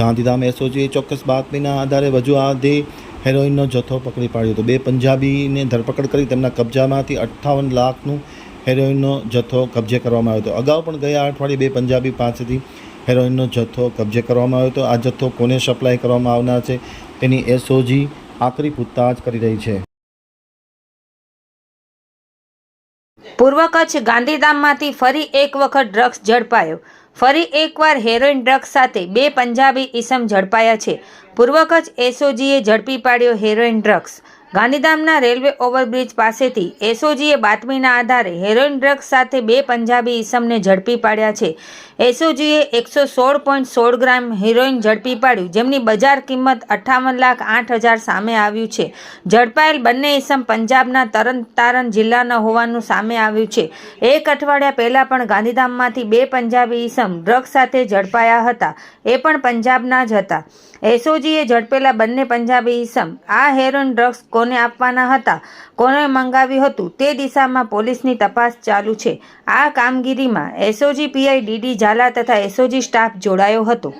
ગાંધીધામ એસઓજીએ ચોક્કસ બાતમીના આધારે વધુ આધી હેરોઇનનો જથ્થો પકડી પાડ્યો હતો. બે પંજાબીને ધરપકડ કરી તેમના કબજામાંથી અઠ્ઠાવન લાખનું હેરોઇનનો જથ્થો કબજે કરવામાં આવ્યો હતો. અગાઉ પણ ગયા અઠવાડિયે બે પંજાબી પાસેથી હેરોઇનનો જથ્થો કબજે કરવામાં આવ્યો હતો. આ જથ્થો કોને સપ્લાય કરવામાં આવનાર છે તેની એસઓજી આકરી પૂછતાછ કરી રહી છે. પૂર્વ કચ્છ ગાંધીધામમાંથી ફરી એક વખત ડ્રગ્સ ઝડપાયો. ફરી એકવાર હેરોઇન ડ્રગ્સ સાથે બે પંજાબી ઈસમ ઝડપાયા છે. પૂર્વ કચ્છ એસઓજીએ ઝડપી પાડ્યો હેરોઇન ડ્રગ્સ. ગાંધીધામના રેલવે ઓવરબ્રિજ પાસેથી એસઓજીએ બાતમીના આધારે હેરોઇન ડ્રગ્સ સાથે બે પંજાબી ઈસમને ઝડપી પાડ્યા છે. એસઓજીએ એકસો સોળ પોઈન્ટ સોળ ગ્રામ હેરોઇન ઝડપી પાડ્યું, જેમની બજાર કિંમત અઠ્ઠાવન લાખ આઠ હજાર સામે આવ્યું છે. ઝડપાયેલ બંને ઈસમ પંજાબના તરણતારણ જિલ્લાના હોવાનું સામે આવ્યું છે. એક અઠવાડિયા પહેલાં પણ ગાંધીધામમાંથી બે પંજાબી ઈસમ ડ્રગ્સ સાથે ઝડપાયા હતા, એ પણ પંજાબના જ હતા. એસઓજીએ ઝડપેલા બંને પંજાબી ઈસમ આ હેરોઇન ડ્રગ્સ કોને આપવાના હતા કોને મંગાવ્યું હતું, તે દિશામાં પોલીસની તપાસ ચાલુ છે. આ કામગીરીમાં એસઓજી પીઆઈ ડીડી ઝાલા તથા એસઓજી સ્ટાફ જોડાયો હતો.